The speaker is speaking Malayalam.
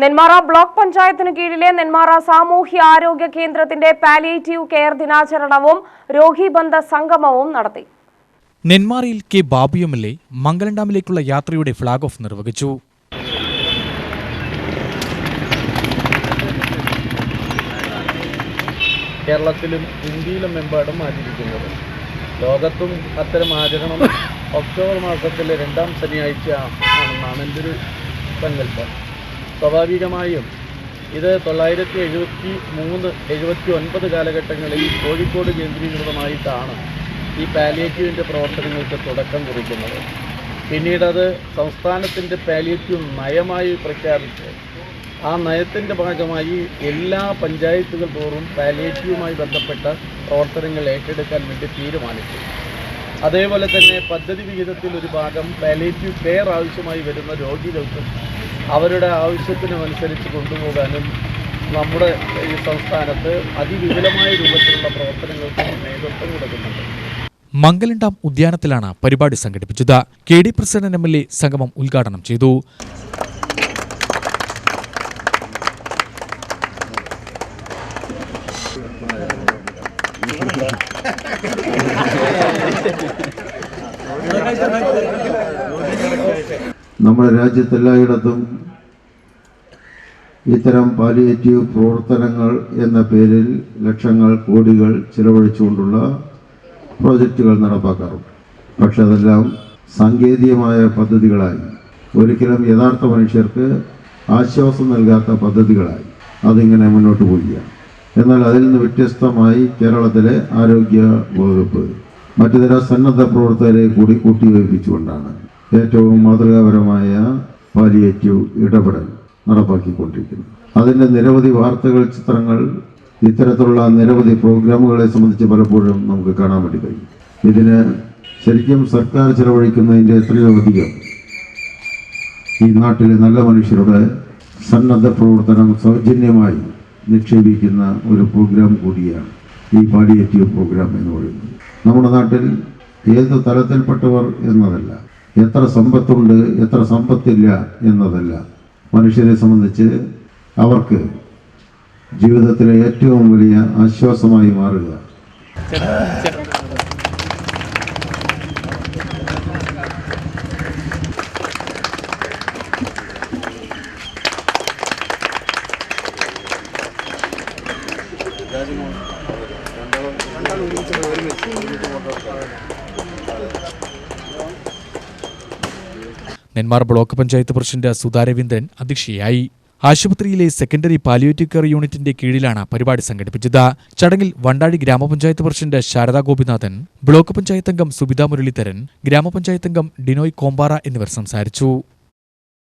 നെന്മാറ ബ്ലോക്ക് പഞ്ചായത്തിനു കീഴിലെ നെന്മാറ സാമൂഹ്യ ആരോഗ്യ കേന്ദ്രത്തിന്റെ പാലിയേറ്റീവ് കെയർ ദിനാചരണവും രോഗീബന്ധ സംഗമവും നടത്തി. നെന്മാറയിൽ K Babu M L A Mangalam ഡാമിലേക്കുള്ള യാത്രയുടെ ഫ്ളാഗ് ഓഫ് നിർവഹിച്ചു. കേരളത്തിലും ഇന്ത്യയിലും എമ്പാടും ആചരിക്കുന്നത്. ലോകത്തും അത്തരം ആചരണം ഒക്ടോബർ മാസത്തിലെ രണ്ടാം ശനിയാഴ്ച ആണെന്നാണ് എന്റെ ഒരു സങ്കല്പം. സ്വാഭാവികമായും ഇത് തൊള്ളായിരത്തി എഴുപത്തി മൂന്ന് എഴുപത്തി ഒൻപത് കാലഘട്ടങ്ങളിൽ കോഴിക്കോട് കേന്ദ്രീകൃതമായിട്ടാണ് ഈ പാലിയേറ്റീവിന്റെ പ്രവർത്തനങ്ങൾക്ക് തുടക്കം കുറിക്കുന്നത്. പിന്നീടത് സംസ്ഥാനത്തിന്റെ പാലിയേറ്റീവ് നയമായി പ്രഖ്യാപിച്ച് ആ നയത്തിന്റെ ഭാഗമായി എല്ലാ പഞ്ചായത്തുകൾ തോറും പാലിയേറ്റീവുമായി ബന്ധപ്പെട്ട പ്രവർത്തനങ്ങൾ ഏറ്റെടുക്കാൻ വേണ്ടി തീരുമാനിച്ചു. അതേപോലെ തന്നെ പദ്ധതി വിഹിതത്തിൽ ഒരു ഭാഗം പാലിയേറ്റീവ് കെയർ ആവശ്യമായി വരുന്ന രോഗികൾക്ക് അവരുടെ ആവശ്യത്തിനനുസരിച്ച് കൊണ്ടുപോകാനും നമ്മുടെ ഈ സംസ്ഥാനത്ത് അതിവിപുലമായ രൂപത്തിലുള്ള പ്രവർത്തനങ്ങൾക്ക് നേതൃത്വം കൊടുക്കുന്നുണ്ട്. മംഗലം ഡാം ഉദ്യാനത്തിലാണ് പരിപാടി സംഘടിപ്പിച്ചത്. K D president M L A സംഗമം ഉദ്ഘാടനം ചെയ്തു. നമ്മുടെ രാജ്യത്തെല്ലായിടത്തും ഇത്തരം പാലിയേറ്റീവ് പ്രവർത്തനങ്ങൾ എന്ന പേരിൽ ലക്ഷങ്ങൾ കോടികൾ ചിലവഴിച്ചുകൊണ്ടുള്ള പ്രോജക്റ്റുകൾ നടപ്പാക്കാറുണ്ട്. പക്ഷെ അതെല്ലാം സാങ്കേതികമായ പദ്ധതികളായി. ഒരിക്കലും യഥാർത്ഥ മനുഷ്യർക്ക് ആശ്വാസം നൽകാത്ത പദ്ധതികളായി. അതിങ്ങനെ മുന്നോട്ട് പോവുകയാണ്. എന്നാൽ അതിൽ നിന്ന് വ്യത്യസ്തമായി കേരളത്തിലെ ആരോഗ്യ വകുപ്പ് മറ്റു സന്നദ്ധ പ്രവർത്തകരെ കൂടി കൂട്ടിയോജിപ്പിച്ചുകൊണ്ടാണ് ഏറ്റവും മാതൃകാപരമായ പാലിയേറ്റീവ് ഇടപെടൽ നടപ്പാക്കിക്കൊണ്ടിരിക്കുന്നത് അതിന്റെ നിരവധി വാർത്തകൾ ചിത്രങ്ങൾ ഇത്തരത്തിലുള്ള നിരവധി പ്രോഗ്രാമുകളെ സംബന്ധിച്ച് പലപ്പോഴും നമുക്ക് കാണാൻ വേണ്ടി കഴിയും. ഇതിന് ശരിക്കും സർക്കാർ ചെലവഴിക്കുന്നതിന്റെ എത്രയോ അധികം ഈ നാട്ടിലെ നല്ല മനുഷ്യരുടെ സന്നദ്ധ പ്രവർത്തനം സൗജന്യമായി നിക്ഷേപിക്കുന്ന ഒരു പ്രോഗ്രാം കൂടിയാണ് ഈ പാലിയേറ്റീവ് പ്രോഗ്രാം എന്ന് പറയുന്നത്. നമ്മുടെ നാട്ടിൽ ഏത് തലത്തിൽപ്പെട്ടവർ എന്നതല്ല എത്ര സമ്പത്തുണ്ട് എത്ര സമ്പത്തില്ല എന്നതല്ല. മനുഷ്യരെ സംബന്ധിച്ച് അവർക്ക് ജീവിതത്തിലെ ഏറ്റവും വലിയ ആശ്വാസമായി മാറുക. നെന്മാർ ബ്ലോക്ക് പഞ്ചായത്ത് പ്രസിഡന്റ് സുധാ രവീന്ദ്രൻ അധ്യക്ഷയായി. ആശുപത്രിയിലെ സെക്കൻഡറി പാലിയേറ്റീവ് കെയർ യൂണിറ്റിന്റെ കീഴിലാണ് പരിപാടി സംഘടിപ്പിച്ചത്. ചടങ്ങിൽ വണ്ടാഴി ഗ്രാമപഞ്ചായത്ത് പ്രസിഡന്റ് ശാരദാ ഗോപിനാഥൻ ബ്ലോക്ക് പഞ്ചായത്ത് അംഗം സുബിത മുരളീധരൻ ഗ്രാമപഞ്ചായത്ത് അംഗം ഡിനോയ് കോമ്പാറ എന്നിവർ സംസാരിച്ചു.